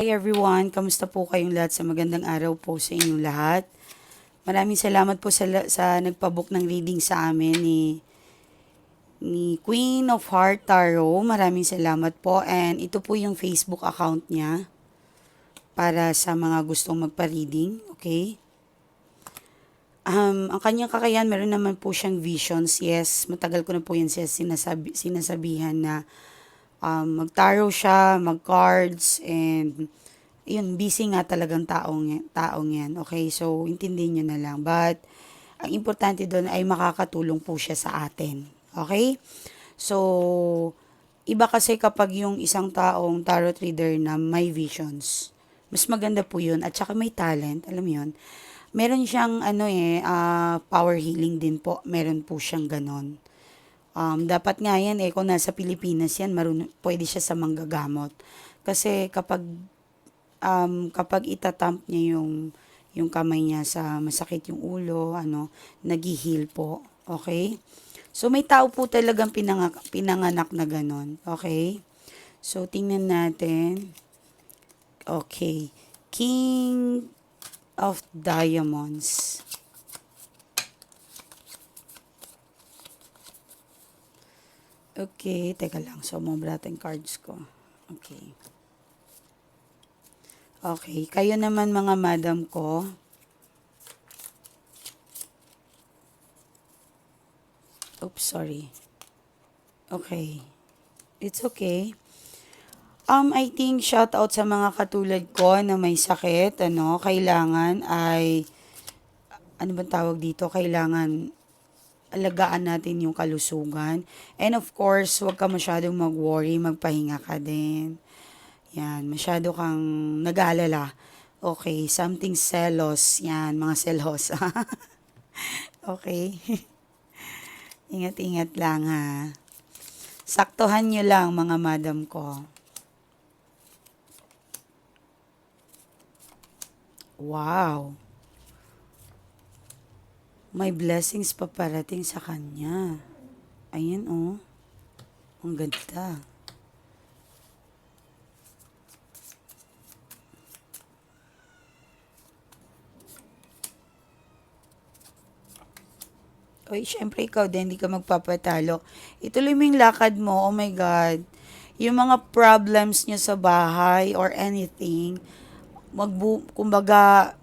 Hi everyone, kamusta po kayong lahat sa magandang araw po sa inyong lahat. Maraming salamat po sa, sa nagpabook ng reading sa amin ni ni Queen of Heart Tarot. Maraming salamat po and ito po yung Facebook account niya para sa mga gustong magpa-reading, okay? Um, ang kanyang kakayahan, meron naman po siyang visions. Yes, matagal ko na po yan siya sinasabi, sinasabihan na um, mag-tarot siya, mag-cards, and yun, busy nga talagang taong, taong yan. Okay, so intindihin nyo na lang. But, ang importante doon ay makakatulong po siya sa atin. Okay? So, iba kasi kapag yung isang taong tarot reader na may visions, mas maganda po yun. At saka may talent, alam yun. Meron siyang ano eh, ah, power healing din po. Meron po siyang ganon. Um, dapat nga yan eh, kung nasa Pilipinas yan, marunong, pwede siya sa manggagamot. Kasi kapag, um, kapag itatamp niya yung, yung kamay niya sa masakit yung ulo, ano, nag-heal po. Okay? So, may tao po talagang pinang, pinanganak na ganon. Okay? So, tingnan natin. Okay. King of Diamonds. Okay, teka lang. So, mabrat ang cards ko. Okay. Okay, kayo naman mga madam ko. Oops, sorry. Okay. It's okay. Um, I think shout out sa mga katulad ko na may sakit, ano, kailangan ay, ano ba tawag dito, kailangan alagaan natin yung kalusugan. And of course, huwag ka masyadong mag-worry, magpahinga ka din. Yan, masyado kang nag-aalala. Okay, something selos. Yan, mga selos. okay. Ingat-ingat lang ha. Saktuhan nyo lang mga madam ko. Wow. May blessings pa parating sa kanya. Ayan oh. Ang ganda. Oy, syempre ikaw din, hindi ka magpapatalo. Ituloy mo yung lakad mo, oh my God. Yung mga problems nyo sa bahay or anything, magbu kumbaga,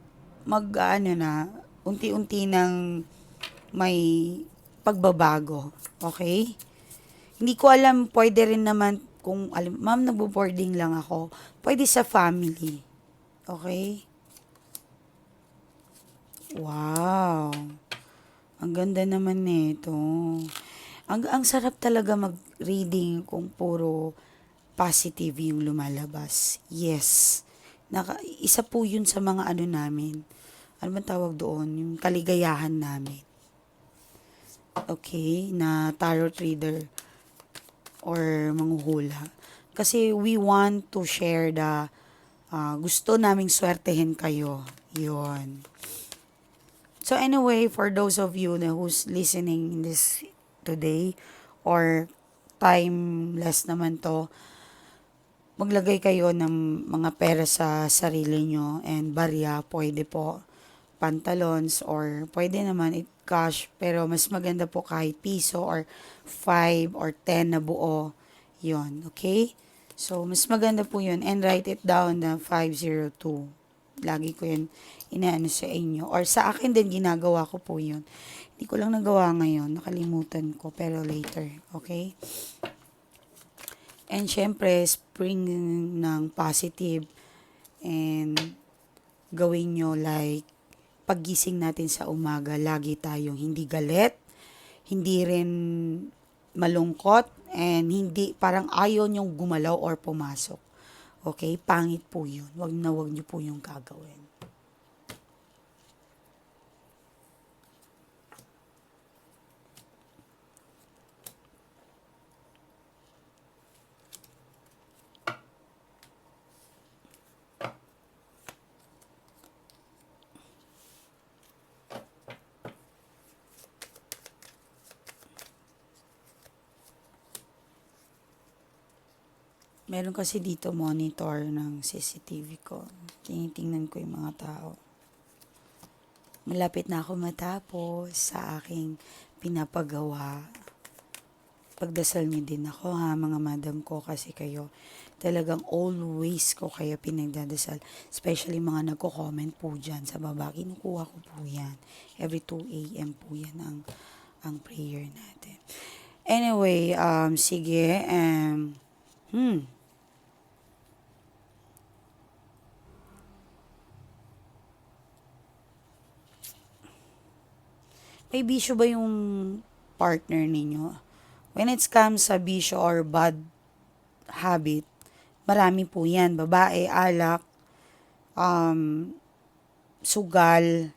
mag, ano na, unti-unti nang may pagbabago. Okay? Hindi ko alam, pwede rin naman, kung, alam, ma'am, nagbo-boarding lang ako. Pwede sa family. Okay? Wow. Ang ganda naman nito. Ang, ang sarap talaga mag-reading kung puro positive yung lumalabas. Yes. Naka, isa po yun sa mga ano namin. Ano man tawag doon? Yung kaligayahan namin. Okay? Na tarot reader or manghuhula. Kasi we want to share the uh, gusto naming swertehin kayo. Yun. So anyway, for those of you na who's listening in this today or timeless naman to, maglagay kayo ng mga pera sa sarili nyo and barya, pwede po pantalons or pwede naman it cash pero mas maganda po kahit piso or 5 or 10 na buo yon okay so mas maganda po yun and write it down na 502 lagi ko yun inaano sa inyo. Or sa akin din, ginagawa ko po yun. Hindi ko lang nagawa ngayon. Nakalimutan ko. Pero later. Okay? And syempre, spring ng positive. And gawin nyo like, paggising natin sa umaga, lagi tayong hindi galit, hindi rin malungkot, and hindi, parang ayaw nyong gumalaw or pumasok. Okay? Pangit po yun. Wag na wag nyo po yung gagawin. Meron kasi dito monitor ng CCTV ko. Tinitingnan ko yung mga tao. Malapit na ako matapos sa aking pinapagawa. Pagdasal niyo din ako ha, mga madam ko, kasi kayo talagang always ko kayo pinagdadasal. Especially mga nagko-comment po dyan sa baba. Kinukuha ko po yan. Every 2 a.m. po yan ang, ang prayer natin. Anyway, um, sige, um, hmm, may bisyo ba yung partner ninyo? When it comes sa bisyo or bad habit, marami po yan. Babae, alak, um, sugal,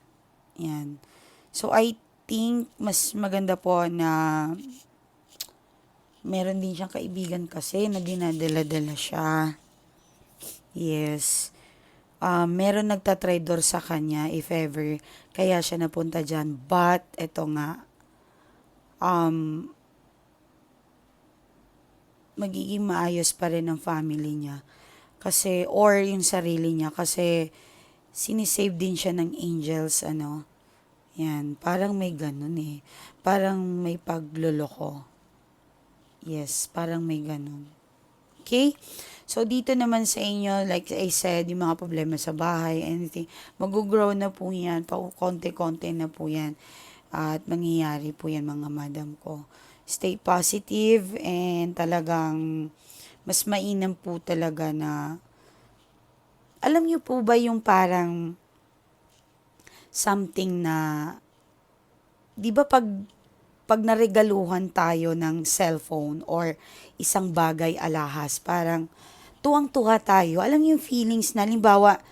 yan. So, I think mas maganda po na meron din siyang kaibigan kasi na dinadala-dala siya. Yes. Um, meron nagtatraidor sa kanya if ever kaya siya napunta dyan. But, eto nga, um, magiging maayos pa rin ang family niya. Kasi, or yung sarili niya. Kasi, sinisave din siya ng angels, ano. Yan, parang may ganun eh. Parang may pagloloko. Yes, parang may ganun. Okay? So, dito naman sa inyo, like I said, yung mga problema sa bahay, anything, mag-grow na po yan, pa konti-konti na po yan. At mangyayari po yan mga madam ko. Stay positive and talagang mas mainam po talaga na alam niyo po ba yung parang something na 'di ba pag pag naregaluhan tayo ng cellphone or isang bagay alahas, parang tuwang-tuwa tayo. Alam yung feelings na, halimbawa,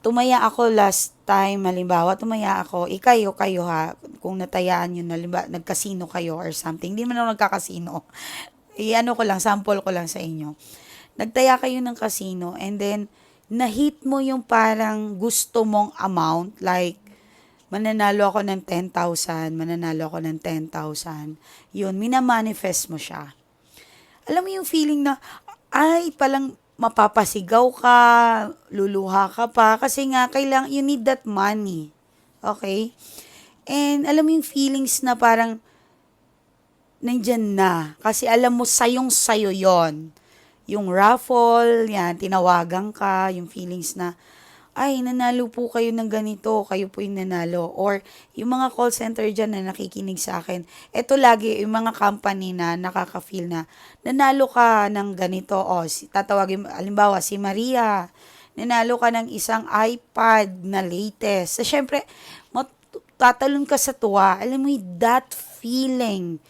tumaya ako last time, halimbawa, tumaya ako, ikayo, kayo ha, kung natayaan nyo, halimbawa, nagkasino kayo or something, hindi man ako nagkakasino. I-ano ko lang, sample ko lang sa inyo. Nagtaya kayo ng kasino and then, na-hit mo yung parang gusto mong amount, like, mananalo ako ng 10,000, mananalo ako ng 10,000. Yun, minamanifest mo siya. Alam mo yung feeling na, ay, palang mapapasigaw ka, luluha ka pa, kasi nga, kailang, you need that money. Okay? And alam mo yung feelings na parang, nandyan na. Kasi alam mo, sayong sayo yon Yung raffle, yan, tinawagan ka, yung feelings na, ay, nanalo po kayo ng ganito, kayo po yung nanalo. Or, yung mga call center dyan na nakikinig sa akin, eto lagi, yung mga company na nakaka-feel na, nanalo ka ng ganito, o, si, tatawagin, alimbawa, si Maria, nanalo ka ng isang iPad na latest. So, syempre, tatalon ka sa tuwa. Alam mo, that feeling,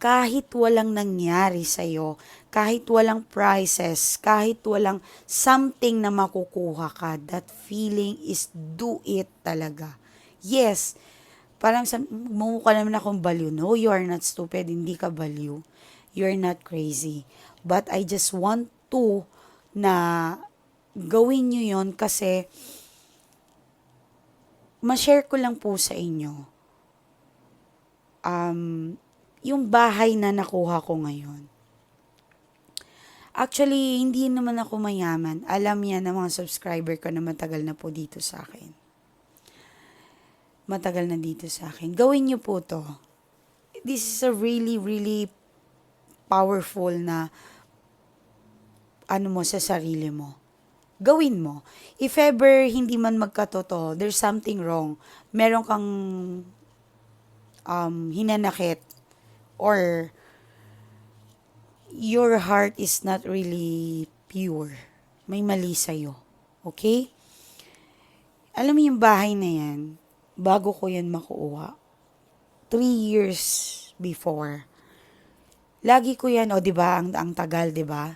kahit walang nangyari sa'yo, kahit walang prizes, kahit walang something na makukuha ka, that feeling is do it talaga. Yes, parang sa, mukha naman akong baliw. No, you are not stupid. Hindi ka baliw. You're not crazy. But I just want to na gawin nyo yon kasi ma-share ko lang po sa inyo. Um, yung bahay na nakuha ko ngayon. Actually, hindi naman ako mayaman. Alam yan ng mga subscriber ko na matagal na po dito sa akin. Matagal na dito sa akin. Gawin niyo po to. This is a really, really powerful na ano mo sa sarili mo. Gawin mo. If ever hindi man magkatotoo, there's something wrong. Meron kang um, hinanakit or your heart is not really pure. May mali sa'yo. Okay? Alam mo yung bahay na yan, bago ko yan makuha, three years before, lagi ko yan, o oh, di ba ang, ang tagal, di ba?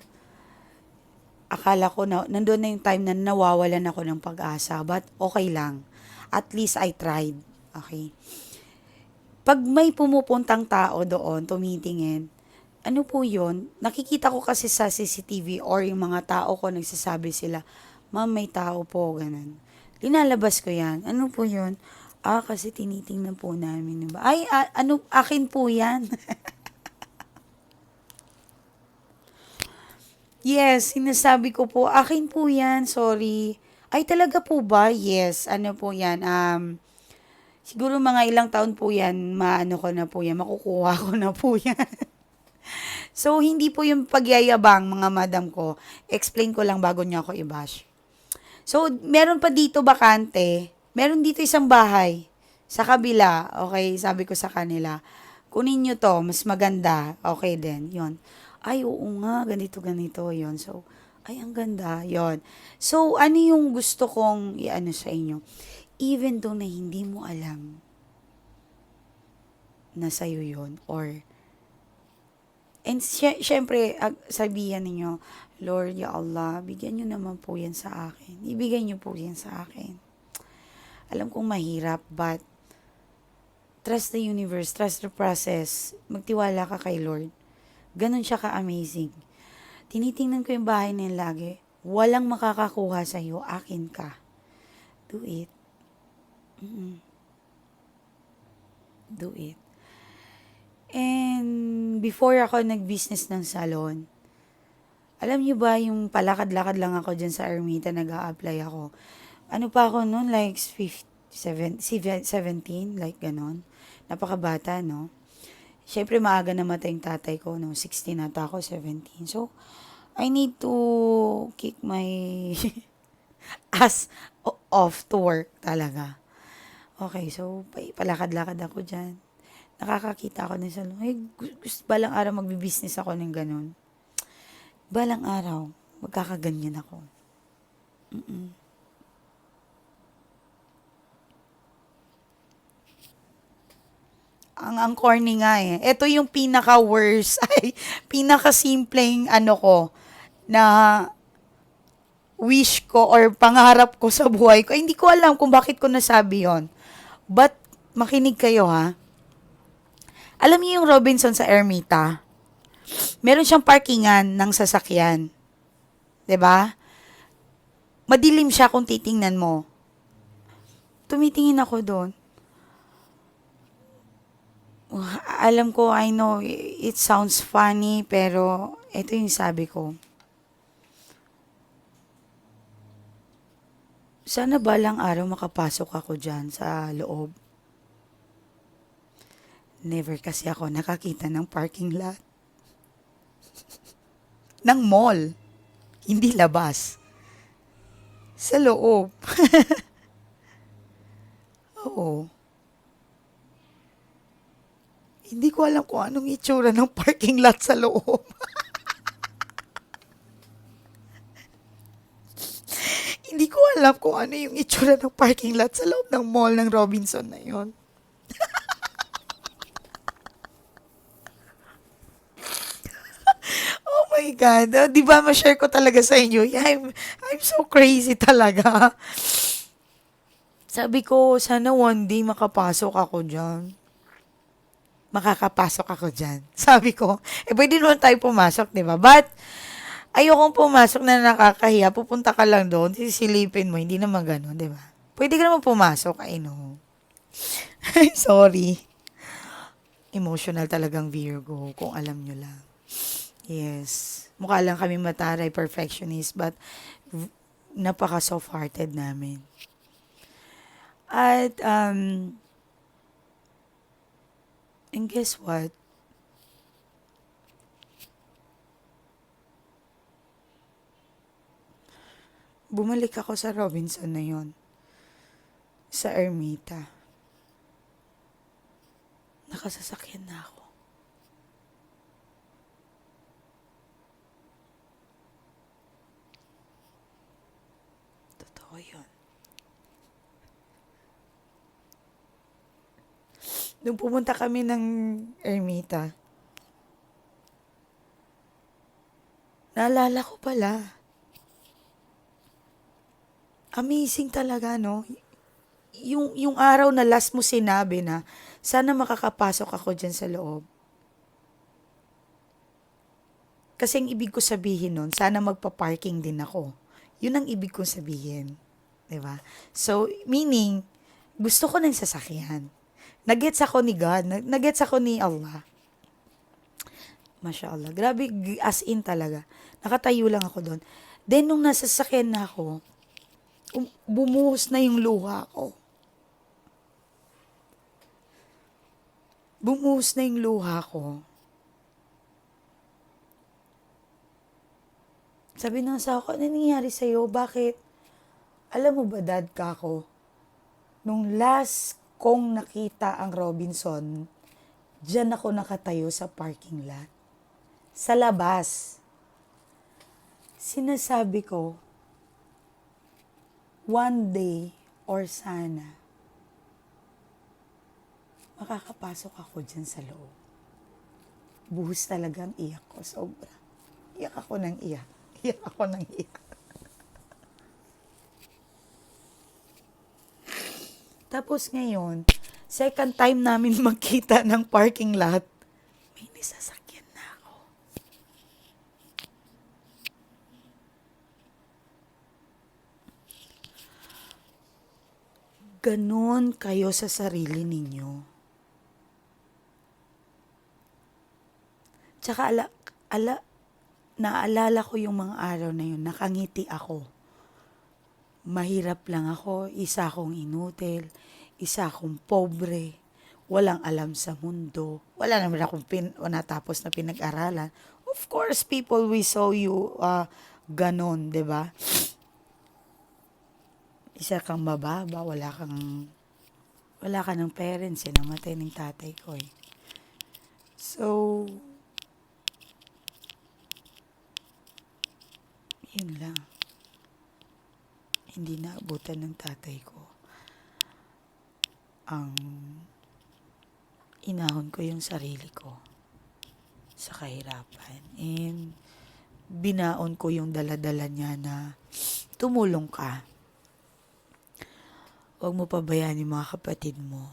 Akala ko na, nandun na yung time na nawawalan ako ng pag-asa, but okay lang. At least I tried. Okay? Pag may pumupuntang tao doon, tumitingin, ano po yon nakikita ko kasi sa CCTV or yung mga tao ko nagsasabi sila, ma'am may tao po, ganun. Linalabas ko yan. Ano po yon Ah, kasi tinitingnan po namin. Diba? Ay, a- ano, akin po yan. Yes, sinasabi ko po, akin po yan, sorry. Ay, talaga po ba? Yes, ano po yan, um, siguro mga ilang taon po yan, maano ko na po yan, makukuha ko na po yan. So, hindi po yung pagyayabang, mga madam ko. Explain ko lang bago niya ako i-bash. So, meron pa dito bakante. Meron dito isang bahay. Sa kabila, okay, sabi ko sa kanila, kunin nyo to, mas maganda. Okay din, yon Ay, oo nga, ganito, ganito, yon So, ay, ang ganda, yon So, ano yung gusto kong i-ano sa inyo? Even though na hindi mo alam na sa'yo yon or And sy- syempre, ag- sabihan ninyo, Lord, Ya Allah, bigyan nyo naman po yan sa akin. Ibigay nyo po yan sa akin. Alam kong mahirap, but trust the universe, trust the process. Magtiwala ka kay Lord. Ganon siya ka-amazing. Tinitingnan ko yung bahay niya lagi. Walang makakakuha sa'yo, akin ka. Do it. Mm-mm. Do it. And before ako nag-business ng salon, alam niyo ba yung palakad-lakad lang ako dyan sa Ermita, nag apply ako. Ano pa ako noon, like 15, 17, like ganon. Napakabata, no? Siyempre, maaga namatay yung tatay ko, no? 16 ata ako, 17. So, I need to kick my ass off to work talaga. Okay, so, pa- palakad-lakad ako dyan. Nakakakita ako ng salon. Ay, gu- gusto balang araw magbi-business ako ng ganun. Balang araw, magkakaganyan ako. Mm-mm. Ang ang corny nga eh. Ito yung pinaka worst ay pinaka simpleng ano ko na wish ko or pangarap ko sa buhay ko. Ay, hindi ko alam kung bakit ko nasabi yon. But makinig kayo ha. Alam niyo yung Robinson sa Ermita? Meron siyang parkingan ng sasakyan. 'Di ba? Madilim siya kung titingnan mo. Tumitingin ako doon. Alam ko, I know, it sounds funny, pero ito yung sabi ko. Sana balang araw makapasok ako dyan sa loob. Never kasi ako nakakita ng parking lot. ng mall. Hindi labas. Sa loob. Oo. Hindi ko alam kung anong itsura ng parking lot sa loob. Hindi ko alam kung ano yung itsura ng parking lot sa loob ng mall ng Robinson na yon. oh my God. Ah, di ba ma-share ko talaga sa inyo? I'm, I'm so crazy talaga. Sabi ko, sana one day makapasok ako dyan. Makakapasok ako dyan. Sabi ko, eh pwede naman tayo pumasok, di ba? But, ayokong pumasok na nakakahiya. Pupunta ka lang doon, sisilipin mo. Hindi naman ganun, di ba? Pwede ka naman pumasok, I know. Sorry. Emotional talagang Virgo, kung alam nyo lang. Yes. Mukha lang kami mataray, perfectionist, but napaka soft-hearted namin. At, um, and guess what? Bumalik ako sa Robinson na yon sa Ermita. Nakasasakyan na ako. Totoo yun. Nung pumunta kami ng Ermita, naalala ko pala. Amazing talaga, no? Yung, yung araw na last mo sinabi na, sana makakapasok ako dyan sa loob. Kasi ang ibig ko sabihin nun, sana magpa-parking din ako. Yun ang ibig kong sabihin. ba? So, meaning, gusto ko ng sasakyan. Nagets ako ni God, nag- nagets ako ni Allah. Mashallah. Grabe, as in talaga. Nakatayo lang ako doon. Then, nung nasa sakyan na ako, um, bumuhos na yung luha ko. Bumuhos na yung luha ko. Sabi ng asawa ko, ano nangyayari sa'yo? Bakit? Alam mo ba, dad ka ako? Nung last kong nakita ang Robinson, Diyan ako nakatayo sa parking lot. Sa labas. Sinasabi ko, one day or sana, makakapasok ako dyan sa loob. Buhos talagang iyak ko. Sobra. Iyak ako ng iyak. Iyak ako ng iyak. Tapos ngayon, second time namin magkita ng parking lot, may nisasakyan na ako. Ganon kayo sa sarili ninyo. Tsaka ala, ala, naalala ko yung mga araw na yun, nakangiti ako. Mahirap lang ako, isa akong inutil, isa akong pobre, walang alam sa mundo, wala naman akong pin, natapos na pinag-aralan. Of course, people we saw you uh, ganon, ba? Isa kang mababa, wala kang wala ka ng parents, eh, namatay ng tatay ko eh. So, yun lang. Hindi naabutan ng tatay ko ang inahon ko yung sarili ko sa kahirapan. And binaon ko yung daladala niya na tumulong ka. Huwag mo pabayaan yung mga kapatid mo.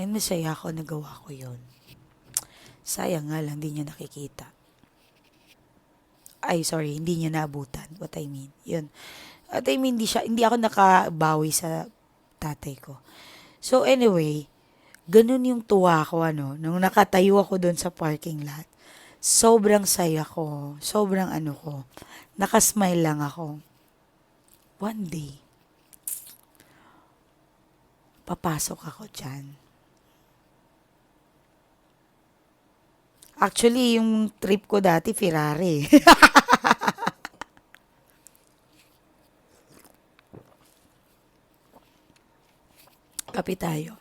And masaya ako nagawa ko yun. Sayang nga lang, hindi niya nakikita. Ay, sorry, hindi niya naabutan. What I mean, yun. At I mean, hindi, siya, hindi ako nakabawi sa tatay ko. So anyway, ganun yung tuwa ko, ano, nung nakatayo ako doon sa parking lot. Sobrang saya ko. Sobrang ano ko. Nakasmile lang ako. One day, papasok ako dyan. Actually, yung trip ko dati, Ferrari. Kape tayo.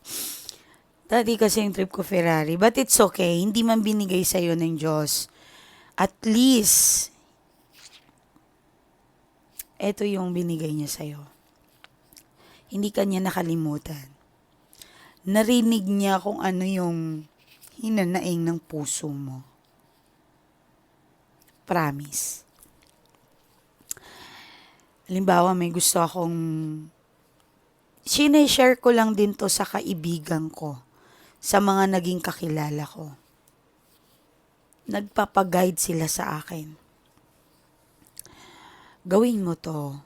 Dati kasi yung trip ko Ferrari. But it's okay. Hindi man binigay sa'yo ng Diyos. At least, eto yung binigay niya sa'yo. Hindi ka niya nakalimutan. Narinig niya kung ano yung hinanaing ng puso mo. Promise. Halimbawa, may gusto akong sineshare ko lang din to sa kaibigan ko, sa mga naging kakilala ko. Nagpapaguide sila sa akin. Gawin mo to.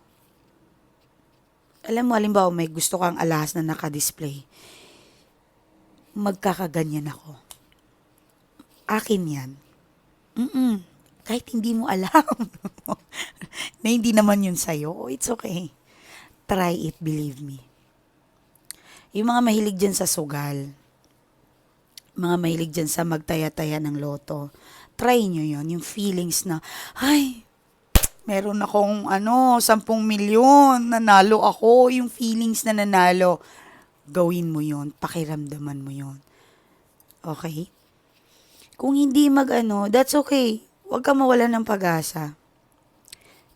Alam mo, halimbawa may gusto kang alas na nakadisplay. Magkakaganyan ako. Akin yan. Mm-mm. Kahit hindi mo alam na hindi naman yun sa'yo, oh, it's okay. Try it, believe me. Yung mga mahilig dyan sa sugal, mga mahilig dyan sa magtaya-taya ng loto, try nyo yon yung feelings na, ay, meron akong ano, 10 milyon, nanalo ako, yung feelings na nanalo, gawin mo yon pakiramdaman mo yon Okay? Kung hindi mag-ano, that's okay. Huwag ka mawala ng pag-asa.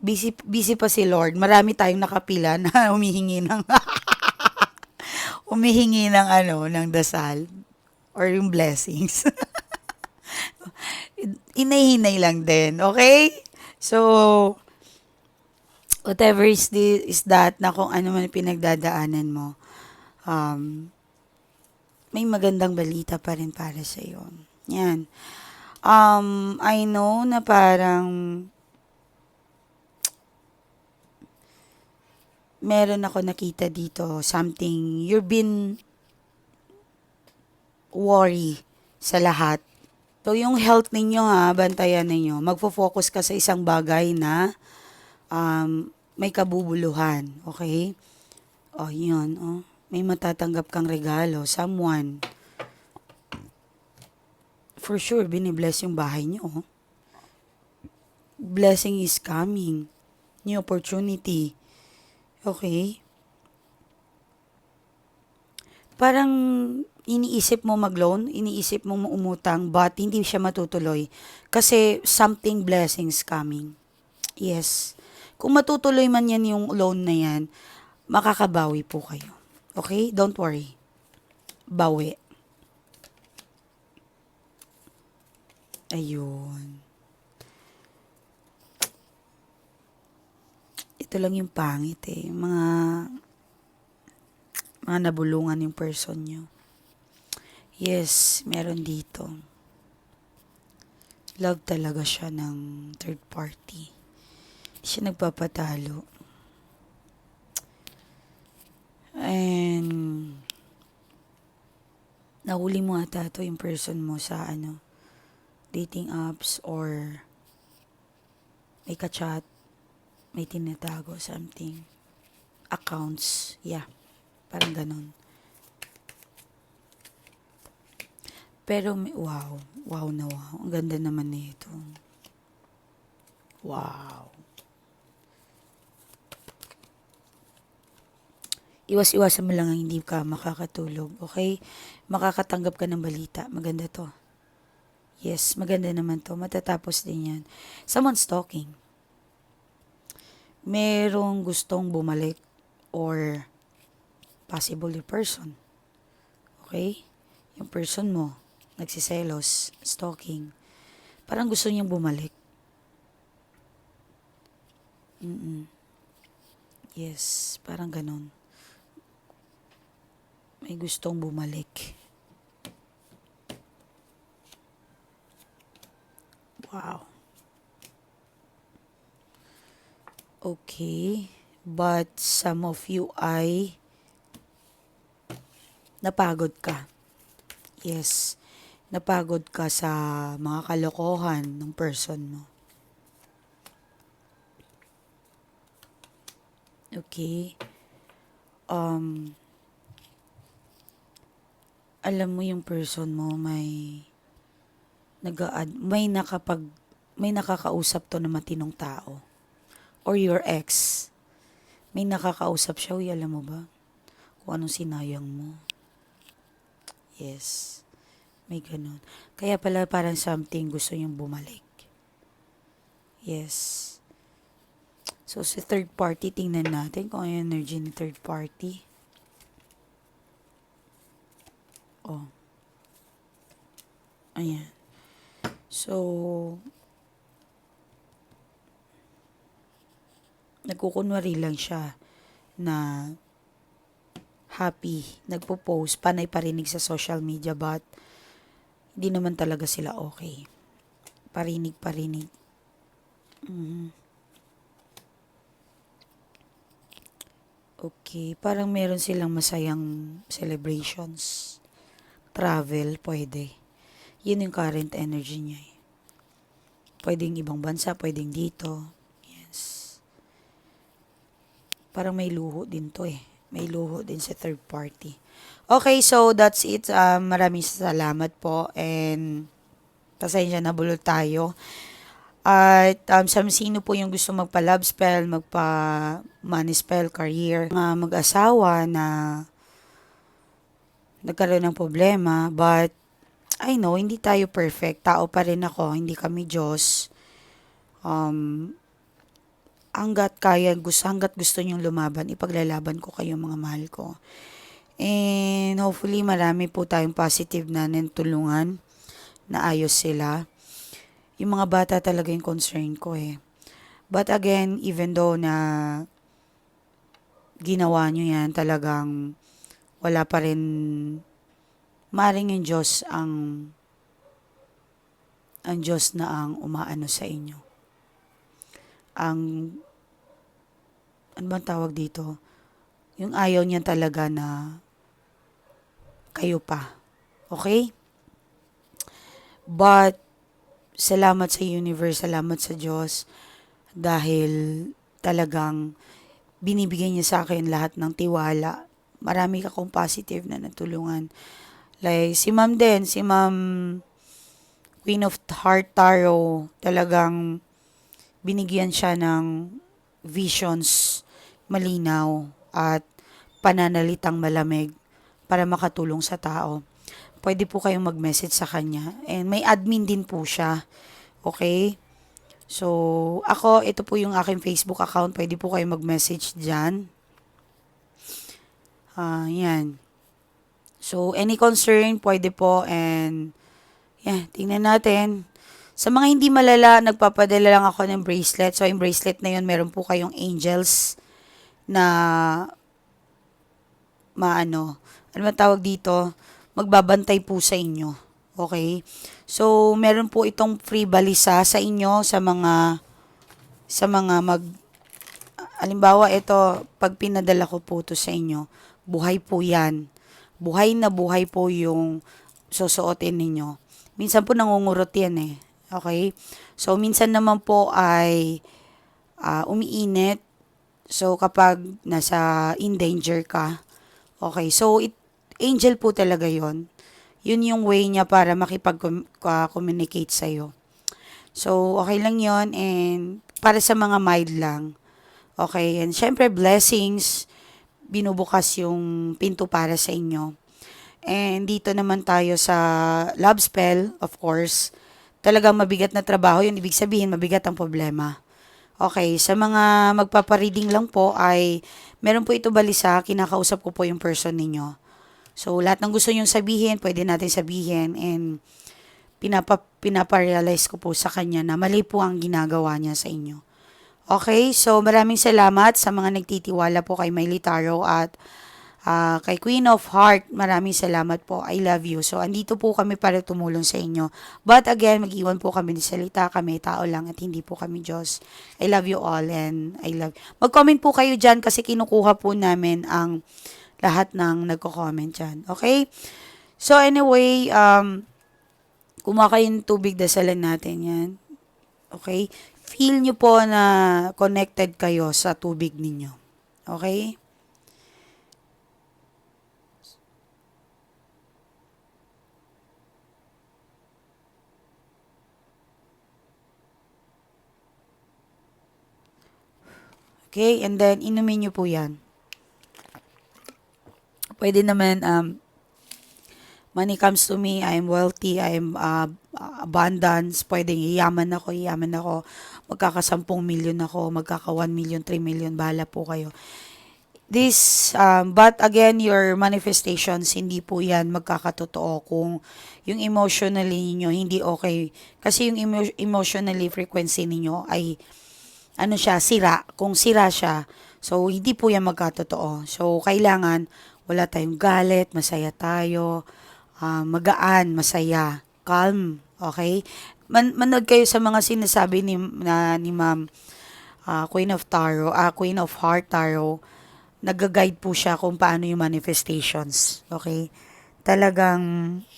Busy, busy pa si Lord. Marami tayong nakapila na humihingi ng humihingi ng ano, ng dasal or yung blessings. Inay-hinay lang din, okay? So, whatever is, the, is that na kung ano man pinagdadaanan mo, um, may magandang balita pa rin para sa iyo. Yan. Um, I know na parang meron ako nakita dito something you've been worry sa lahat. So, yung health ninyo ha, bantayan ninyo. Magfo-focus ka sa isang bagay na um, may kabubuluhan. Okay? O, yun. Oh. May matatanggap kang regalo. Someone. For sure, binibless yung bahay nyo. oh. Blessing is coming. New opportunity. Okay? Parang iniisip mo mag-loan, iniisip mo umutang, but hindi siya matutuloy. Kasi something blessings coming. Yes. Kung matutuloy man yan yung loan na yan, makakabawi po kayo. Okay? Don't worry. Bawi. Ayun. Ito lang yung pangit eh. Mga mga nabulungan yung person nyo. Yes, meron dito. Love talaga siya ng third party. Hindi siya nagpapatalo. And nahuli mo ata to yung person mo sa ano dating apps or may kachat, may tinatago, something. Accounts, yeah. Parang ganon. Pero, may, wow. Wow na wow. Ang ganda naman nito. Wow. Iwas-iwasan mo lang ang hindi ka makakatulog, okay? Makakatanggap ka ng balita. Maganda to. Yes, maganda naman to. Matatapos din yan. Someone stalking. Merong gustong bumalik or possible your person. Okay? Yung person mo, nagsiselos, stalking. Parang gusto niyang bumalik. Mm-mm. Yes, parang ganon. May gustong bumalik. Wow. Okay. But some of you ay napagod ka. Yes. Napagod ka sa mga kalokohan ng person mo. Okay. Um, alam mo yung person mo may nag may nakapag may nakakausap to na matinong tao. Or your ex. May nakakausap siya uy alam mo ba? Kung anong sinayang mo. Yes. May ganun. Kaya pala parang something gusto niyang bumalik. Yes. So sa third party tingnan natin kung ano energy ni third party. Oh. Ayan So, nagkukunwari lang siya na happy, nagpo-post, panay parinig sa social media but hindi naman talaga sila okay. Parinig, parinig. Mhm. Okay, parang meron silang masayang celebrations. Travel, pwede. Yun yung current energy niya eh. Pwedeng ibang bansa, pwedeng dito. Yes. Parang may luho din to eh. May luho din sa third party. Okay, so that's it. Um, maraming salamat po and pasensya na bulol tayo. At um, sa sino po yung gusto magpa-love spell, magpa-money spell, career, mga mag-asawa na nagkaroon ng problema, but I know, hindi tayo perfect. Tao pa rin ako, hindi kami Diyos. Um, hanggat kaya, gusto, hanggat gusto nyong lumaban, ipaglalaban ko kayo mga mahal ko. And hopefully marami po tayong positive na nentulungan na ayos sila. Yung mga bata talaga yung concern ko eh. But again, even though na ginawa nyo yan, talagang wala pa rin maring yung Diyos ang ang Diyos na ang umaano sa inyo. Ang ano bang tawag dito? Yung ayaw niya talaga na kayo pa. Okay? But, salamat sa universe, salamat sa Diyos dahil talagang binibigay niya sa akin lahat ng tiwala. Marami akong positive na natulungan. Like, si ma'am din, si ma'am Queen of Heart Tarot, talagang binigyan siya ng visions malinaw at pananalitang malamig para makatulong sa tao. Pwede po kayong mag-message sa kanya. And may admin din po siya. Okay? So, ako, ito po yung aking Facebook account. Pwede po kayong mag-message dyan. Ah, yan. So, any concern, pwede po. And, yeah, tingnan natin. Sa mga hindi malala, nagpapadala lang ako ng bracelet. So, yung bracelet na yun, meron po kayong angels na maano, ano ba tawag dito? Magbabantay po sa inyo. Okay? So, meron po itong free balisa sa inyo sa mga sa mga mag alimbawa ito, pag pinadala ko po to sa inyo, buhay po yan. Buhay na buhay po yung susuotin ninyo. Minsan po nangungurot yan eh. Okay? So, minsan naman po ay ah, umiinit. So, kapag nasa in danger ka, okay. So, it, angel po talaga yon Yun yung way niya para makipag-communicate sa'yo. So, okay lang yon and para sa mga mild lang. Okay, and syempre blessings, binubukas yung pinto para sa inyo. And dito naman tayo sa love spell, of course. Talagang mabigat na trabaho, yun ibig sabihin mabigat ang problema. Okay, sa mga magpapareading lang po ay meron po ito balisa, kinakausap ko po yung person ninyo. So, lahat ng gusto nyong sabihin, pwede natin sabihin and pinapa, pinaparealize ko po sa kanya na mali po ang ginagawa niya sa inyo. Okay, so maraming salamat sa mga nagtitiwala po kay Miley Taro at ah, kay Queen of Heart. Maraming salamat po. I love you. So, andito po kami para tumulong sa inyo. But again, mag-iwan po kami ng salita. Kami tao lang at hindi po kami Diyos. I love you all and I love Mag-comment po kayo dyan kasi kinukuha po namin ang lahat ng nagko-comment dyan. Okay? So, anyway, um, kumuha kayo ng tubig, dasalan natin yan. Okay? Feel nyo po na connected kayo sa tubig ninyo. Okay? Okay? And then, inumin nyo po yan. Pwede naman, um, money comes to me, I am wealthy, I am uh, abundance, pwedeng yaman ako, yaman ako, magkakasampung milyon ako, magkaka 1 million, 3 million, bahala po kayo. This, um, but again, your manifestations, hindi po yan magkakatotoo kung yung emotionally ninyo hindi okay. Kasi yung emo- emotionally frequency ninyo ay, ano siya, sira. Kung sira siya, so hindi po yan magkatotoo. So, kailangan, wala tayong galit, masaya tayo, ah, magaan, masaya, calm, okay? Man manood kayo sa mga sinasabi ni na ni Ma'am ah, Queen of Tarot, ah, Queen of Heart Tarot. Nag-guide po siya kung paano yung manifestations, okay? Talagang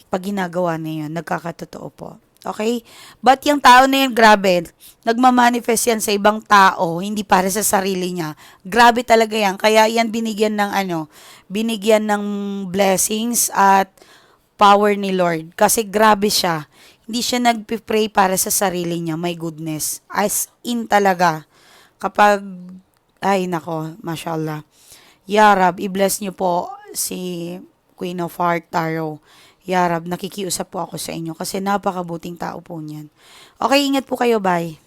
pag ginagawa niya yun, nagkakatotoo po. Okay? But yung tao na yun, grabe, nagmamanifest yan sa ibang tao, hindi para sa sarili niya. Grabe talaga yan. Kaya yan binigyan ng ano, binigyan ng blessings at power ni Lord. Kasi grabe siya. Hindi siya nagpipray para sa sarili niya. My goodness. As in talaga. Kapag, ay nako, mashallah. Ya Rab, i-bless niyo po si Queen of Heart Tarot. Ya Rab, nakikiusap po ako sa inyo kasi napakabuting tao po niyan. Okay, ingat po kayo. Bye.